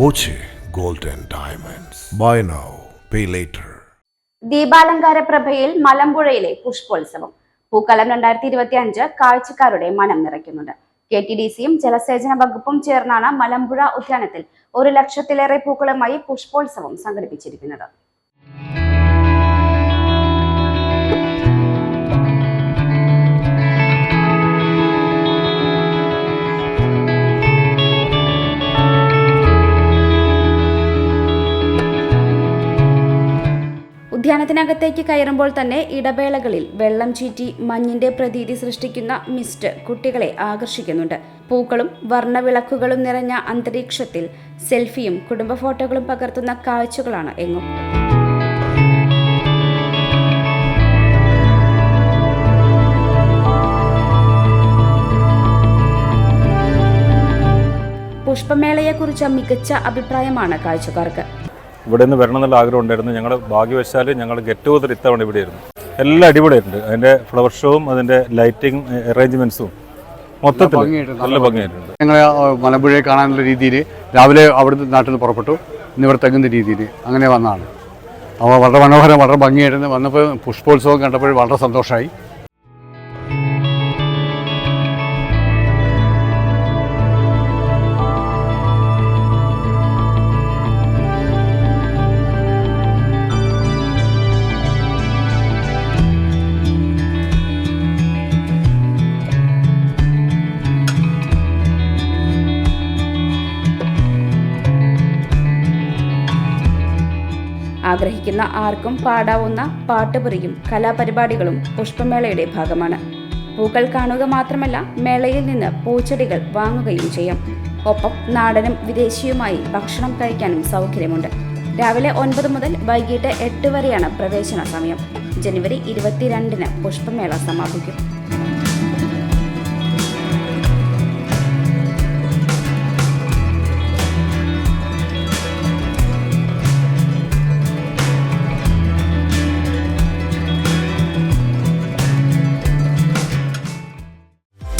Boche gold and Diamonds. Buy now, pay later. ദീപാലങ്കാര പ്രഭയിൽ മലമ്പുഴയിലെ പുഷ്പോത്സവം പൂക്കലം രണ്ടായിരത്തി ഇരുപത്തി അഞ്ച് കാഴ്ചക്കാരുടെ മനം നിറയ്ക്കുന്നുണ്ട് കെ ടി ഡി സിയും ജലസേചന വകുപ്പും ചേർന്നാണ് മലമ്പുഴ ഉദ്യാനത്തിൽ ഒരു ലക്ഷത്തിലേറെ പൂക്കളുമായി പുഷ്പോത്സവം സംഘടിപ്പിച്ചിരിക്കുന്നത് ഉദ്യാനത്തിനകത്തേക്ക് കയറുമ്പോൾ തന്നെ ഇടവേളകളിൽ വെള്ളം ചീറ്റി മഞ്ഞിന്റെ പ്രതീതി സൃഷ്ടിക്കുന്ന മിസ്റ്റ് കുട്ടികളെ ആകർഷിക്കുന്നുണ്ട്. പൂക്കളും വർണവിളക്കുകളും നിറഞ്ഞ അന്തരീക്ഷത്തിൽ സെൽഫിയും കുടുംബ ഫോട്ടോകളും പകർത്തുന്ന കാഴ്ചകളാണ് എങ്ങും. പുഷ്പമേളയെക്കുറിച്ച മികച്ച അഭിപ്രായമാണ് കാഴ്ചക്കാർക്ക്. ഇവിടെ നിന്ന് വരണം എന്നുള്ള ആഗ്രഹം ഉണ്ടായിരുന്നു. ഞങ്ങൾ ഭാഗ്യവശാൽ ഞങ്ങൾ ഗെറ്റ് ടുഗദർ ഇത്തവണ ഇവിടെയായിരുന്നു. എല്ലാം അടിപൊളിയായിട്ടുണ്ട്. അതിന്റെ ഫ്ലവർ ഷോവും അതിന്റെ ലൈറ്റിംഗ് അറേഞ്ച്മെന്റ്സും മൊത്തത്തിൽ നല്ല ഭംഗിയായിട്ടുണ്ട്. ഞങ്ങൾ മലമ്പുഴയെ കാണാനുള്ള രീതിയിൽ രാവിലെ അവിടുത്തെ നാട്ടിൽ നിന്ന് പുറപ്പെട്ടു. ഇന്ന് ഇവിടെ തങ്ങുന്ന രീതിയിൽ അങ്ങനെ വന്നതാണ്. അപ്പോൾ വളരെ മനോഹരം വളരെ ഭംഗിയായിരുന്നു വന്നപ്പോൾ പുഷ്പോത്സവം കണ്ടപ്പോൾ വളരെ സന്തോഷമായി ആഗ്രഹിക്കുന്ന ആർക്കും പാടാവുന്ന പാട്ടുപുറിയും കലാപരിപാടികളും പുഷ്പമേളയുടെ ഭാഗമാണ്. പൂക്കൾ കാണുക മാത്രമല്ല മേളയിൽ നിന്ന് പൂച്ചെടികൾ വാങ്ങുകയും ചെയ്യാം. ഒപ്പം നാടനും വിദേശിയുമായി ഭക്ഷണം കഴിക്കാനും സൗകര്യമുണ്ട്. രാവിലെ ഒൻപത് മുതൽ വൈകിട്ട് എട്ട് വരെയാണ് പ്രവേശന സമയം. ജനുവരി ഇരുപത്തിരണ്ടിന് പുഷ്പമേള സമാപിക്കും.